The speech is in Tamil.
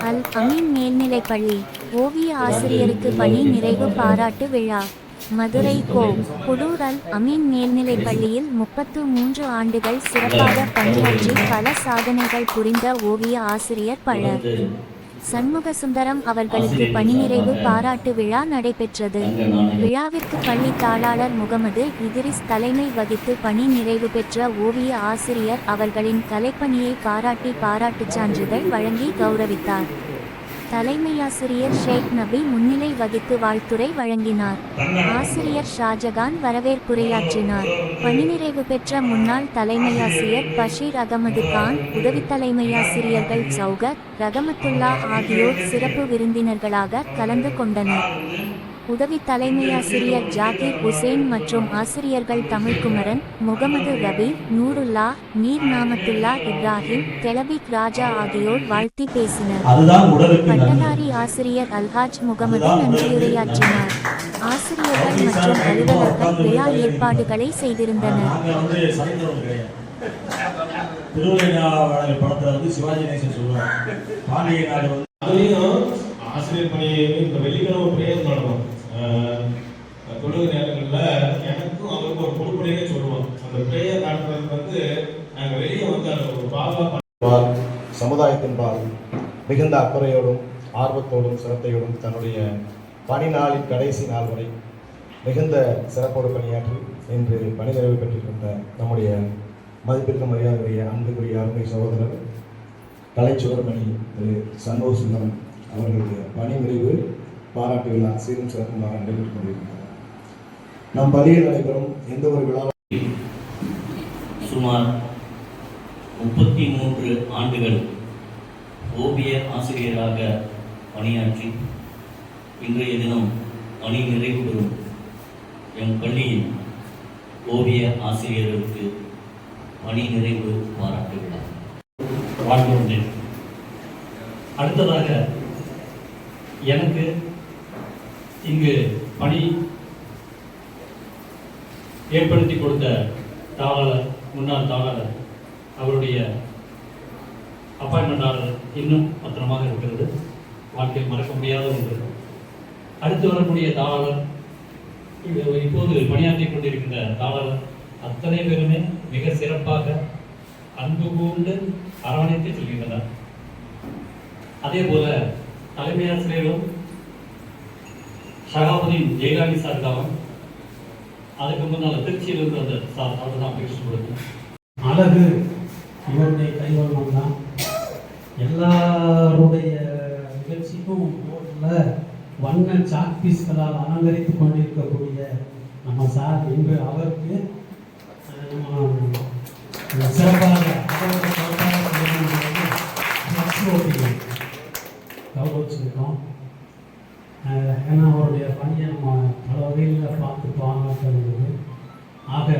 அல் அமீன் மேல்நிலைப்பள்ளி ஓவிய ஆசிரியருக்கு பணி நிறைவு பாராட்டு விழா மதுரை கோ புடூர் அல் அமீன் மேல்நிலைப்பள்ளியில் முப்பத்து மூன்று ஆண்டுகள் சிறப்பாக பணியாற்றி பல சாதனைகள் புரிந்த ஓவிய ஆசிரியர் பலர். சண்முக சுந்தரம் அவர்களுக்கு பணி நிறைவு பாராட்டு விழா நடைபெற்றது. விழாவிற்கு பள்ளி தாளாளர் முகமது இதிரிஸ் தலைமை வகித்து பணி நிறைவு பெற்ற ஓவிய ஆசிரியர் அவர்களின் கலைப்பணியை பாராட்டி பாராட்டுச் சான்றிதழ் வழங்கி கௌரவித்தார். தலைமையாசிரியர் ஷேக் நபி முன்னிலை வகித்து வாழ்த்துரை வழங்கினார். ஆசிரியர் ஷாஜகான் வரவேற்புரையாற்றினார். பணி நிறைவு பெற்ற முன்னாள் தலைமையாசிரியர் பஷீர் அகமது கான் உதவி தலைமையாசிரியர்கள் சௌகத் ரகமத்துல்லா ஆகியோர் சிறப்பு விருந்தினர்களாக கலந்து கொண்டனர். உதவி தலைமையாசிரியர் ஜாகிர் உசேன் மற்றும் ஆசிரியர்கள் தமிழ்குமரன் முகமது ரபி நூருல்லா மீர் நாமத்துல்லா இப்ராஹிம் தெலபிக் ராஜா ஆகியோர் வாழ்த்தி பேசினர். பட்டதாரி ஆசிரியர் அல்ஹாஜ் முகமது நன்றியுரையாற்றினார். ஆசிரியர்கள் மற்றும் அலுவலர்கள் விழா ஏற்பாடுகளை செய்திருந்தனர். படத்துல வந்து சிவாஜி சொல்லுவாங்க பாண்டிய நாடு வந்து அதுலேயும் ஆசிரியர் பணி இந்த வெள்ளிக்கிழமை பிரேயர் நடக்கும். தொழுகை நேரங்களில் எனக்கும் அவருக்கும் ஒரு பொறுப்புடையே சொல்லுவோம் அந்த பிரேயர் நடத்துறது வந்து நாங்கள் வெளியே வந்து அதை ஒரு பாவா பால் சமுதாயத்தின்பால் மிகுந்த அக்கறையோடும் ஆர்வத்தோடும் சிரத்தையோடும் தன்னுடைய பணி நாளின் கடைசி நாள் வரை மிகுந்த சிறப்போடு பணியாற்றி இன்று பணி நிறைவு பெற்றிருக்கின்ற நம்முடைய மதிப்பிற்கு மரியாதையுடைய அன்புக்குரிய அருமை சகோதரர் கலைச்சுவரமணி திரு சண்முக சுந்தரம் அவர்களுக்கு பணி நிறைவு பாராட்டு விழா சீரும் சிறப்புமாக நடைபெற்றுக் கொண்டிருக்கிறது நம் பள்ளியில் நடைபெறும் எந்த ஒரு விழா சுமார் முப்பத்தி மூன்று ஆண்டுகள் ஓவிய ஆசிரியராக பணியாற்றி இன்றைய தினம் பணி நிறைவு பெறும் எம் பள்ளியின் ஓவிய ஆசிரியர்களுக்கு பணி நிறைவு பாராட்டு விழா. வாழ்ந்து அடுத்ததாக எனக்கு இங்கு பணி ஏற்படுத்தி கொடுத்த தாவலர் முன்னாள் தாவலர் அவருடைய அப்பாயின்மெண்ட் ஆர்டர் இன்னும் பத்திரமாக இருக்கிறது. வாழ்க்கையில் மறக்க முடியாத ஒன்று. அடுத்து வரக்கூடிய தாவலர் இப்போது பணியாற்றி கொண்டிருக்கின்ற தாவலர் அத்தனை பேருமே மிக சிறப்பாக அன்பு கூர்ந்து அரவணைத்து செல்கின்றனர். அதே போல தலைமை ஆசிரியரும் ஷகாபுதீன் ஜெயலலிதா சார் தான் அதுக்கு முன்னால் திருச்சியிலிருந்து அந்த சார் அவர் தான் பேசி கொடுத்தேன் அழகு இவருடைய கைவண்ணம் தான். எல்லாருடைய நிகழ்ச்சிக்கும் போர்டில் வண்ண சாக்பீஸ்களால் அலங்கரித்து கொண்டிருக்கக்கூடிய நம்ம சார் இன்று அவருக்கு நம்ம சிறப்பாக பணியை பல வகையில் பார்த்து பார்க்கப்படுகிறது ஆக